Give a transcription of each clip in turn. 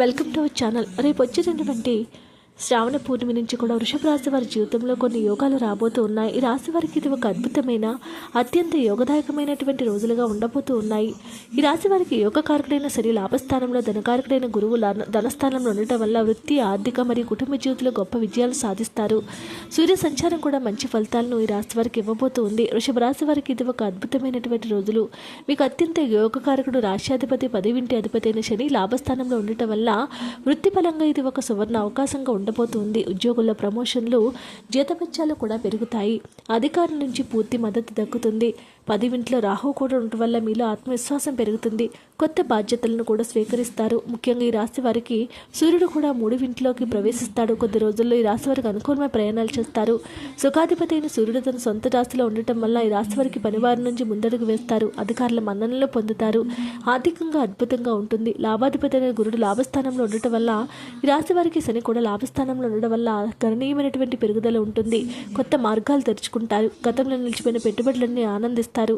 Welcome to our channel. రేపు వచ్చేటటువంటి శ్రావణ పూర్ణిమ నుంచి కూడా వృషభ రాశి వారి జీవితంలో కొన్ని యోగాలు రాబోతూ ఉన్నాయి. ఈ రాశి వారికి ఇది ఒక అద్భుతమైన అత్యంత యోగదాయకమైనటువంటి రోజులుగా ఉండబోతూ ఉన్నాయి. ఈ రాశి వారికి యోగకారకుడైన సరి లాభస్థానంలో ధనకారకుడైన గురువు ధనస్థానంలో ఉండటం వల్ల వృత్తి ఆర్థిక మరియు కుటుంబ జీవితంలో గొప్ప విజయాలు సాధిస్తారు. సూర్య సంచారం కూడా మంచి ఫలితాలను ఈ రాశి వారికి ఇవ్వబోతూ ఉంది. వృషభ రాశి వారికి ఇది ఒక అద్భుతమైనటువంటి రోజులు. మీకు అత్యంత యోగకారకుడు రాష్ట్రాధిపతి పదివింటి అధిపతి అయిన శని లాభస్థానంలో ఉండటం వల్ల వృత్తిపరంగా ఇది ఒక సువర్ణ అవకాశంగా ఉండబోతుంది. ఉద్యోగుల ప్రమోషన్లు జీతభత్యాలు కూడా పెరుగుతాయి. అధికారుల నుంచి పూర్తి మద్దతు దక్కుతుంది. పదివింట్లో రాహు కూడా ఉండటం వల్ల మీలో ఆత్మవిశ్వాసం పెరుగుతుంది. కొత్త బాధ్యతలను కూడా స్వీకరిస్తారు. ముఖ్యంగా ఈ రాశి వారికి సూర్యుడు కూడా మూడు ఇంట్లోకి ప్రవేశిస్తాడు. కొద్ది రోజుల్లో ఈ రాశి వారికి అనుకూలమైన ప్రయాణాలు చేస్తారు. సుఖాధిపతి అయిన సూర్యుడు తన సొంత రాశిలో ఉండటం వల్ల ఈ రాశి వారికి పనివారి నుంచి ముందడుగు వేస్తారు. అధికారుల మన్ననలు పొందుతారు. ఆర్థికంగా అద్భుతంగా ఉంటుంది. లాభాధిపతి అయిన గురుడు లాభస్థానంలో ఉండటం వల్ల ఈ రాశి వారికి శని కూడా స్థానంలో ఉండడం వల్ల గణనీయమైనటువంటి పెరుగుదల ఉంటుంది. కొత్త మార్గాలు తెరుచుకుంటారు. గతంలో నిలిచిపోయిన పెట్టుబడులన్నీ ఆనందిస్తారు.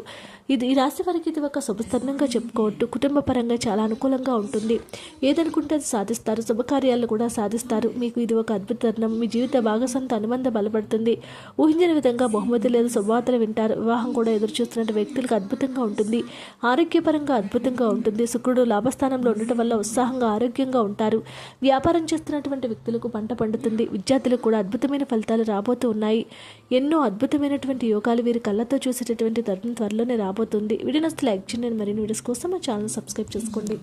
ఇది ఈ రాశి వారికి ఇది ఒక శుభస్థానంగా చెప్పుకోవచ్చు. కుటుంబ పరంగా చాలా అనుకూలంగా ఉంటుంది. ఏదనుకుంటే అది సాధిస్తారు. శుభకార్యాలు కూడా సాధిస్తారు. మీకు ఇది ఒక అద్భుత తరుణం మీ జీవిత భాగస్వామితో అనుబంధం బలపడుతుంది. ఊహించిన విధంగా బహుమతి లేదా శుభవార్తలు వింటారు. వివాహం కూడా ఎదురు చూస్తున్న వ్యక్తులకు అద్భుతంగా ఉంటుంది. ఆరోగ్యపరంగా అద్భుతంగా ఉంటుంది. శుక్రుడు లాభస్థానంలో ఉండటం వల్ల ఉత్సాహంగా ఆరోగ్యంగా ఉంటారు. వ్యాపారం చేస్తున్నటువంటి వ్యక్తులకు పంట పంట పండుతుంది. విద్యార్థులకు కూడా అద్భుతమైన ఫలితాలు రాబోతూ ఉన్నాయి. ఎన్నో అద్భుతమైనటువంటి యోగాలు వీరి కళ్ళతో చూసేటటువంటి తరుణం త్వరలోనే రాబోతుంది. వీడియో లైక్ చేయండి. మరిన్ని వీడియోస్ కోసం మా ఛానల్ సబ్స్క్రైబ్ చేసుకోండి.